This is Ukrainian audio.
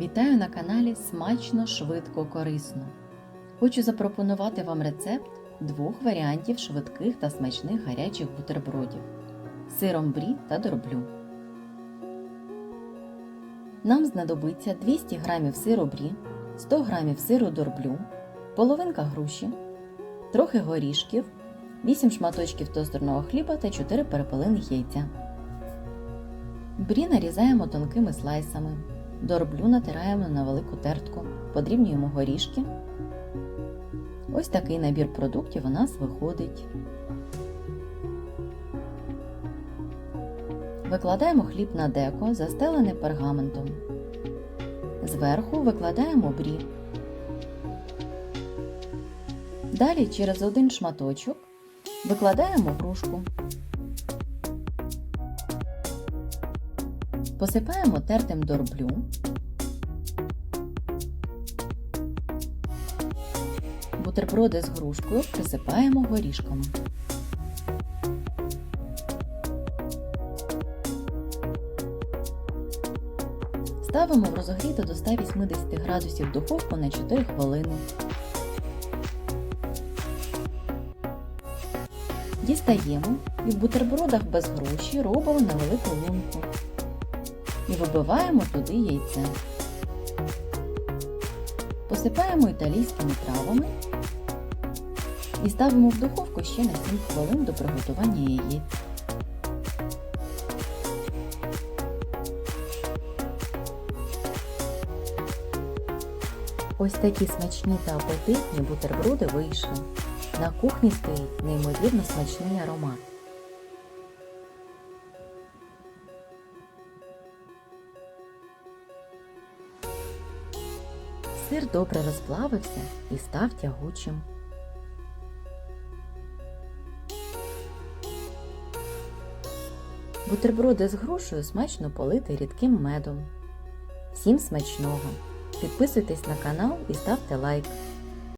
Вітаю на каналі Смачно, швидко, корисно. Хочу запропонувати вам рецепт двох варіантів швидких та смачних гарячих бутербродів сиром брі та дроблю. Нам знадобиться 200 г сиру брі, 100 г сиру дорблю, половинка груші, трохи горішків, 8 шматочків тостерного хліба та 4 перепелиних яйця. Брі нарізаємо тонкими слайсами. Дорблю натираємо на велику тертку, подрібнюємо горішки. Ось такий набір продуктів у нас виходить. Викладаємо хліб на деко, застелене пергаментом. Зверху викладаємо брі. Далі через один шматочок викладаємо грушку. Посипаємо тертим дорблю. Бутерброди з грушкою присипаємо горішками. Ставимо в розогріту до 180 градусів духовку на 4 хвилини. Дістаємо і в бутербродах без груші робимо невелику лунку і вибиваємо туди яйце. Посипаємо італійськими травами і ставимо в духовку ще на 7 хвилин до приготування яєць. Ось такі смачні та апетитні бутерброди вийшли. На кухні стоїть неймовірно смачний аромат. Сир добре розплавився і став тягучим. Бутерброди з грушею смачно полити рідким медом. Всім смачного! Підписуйтесь на канал і ставте лайк.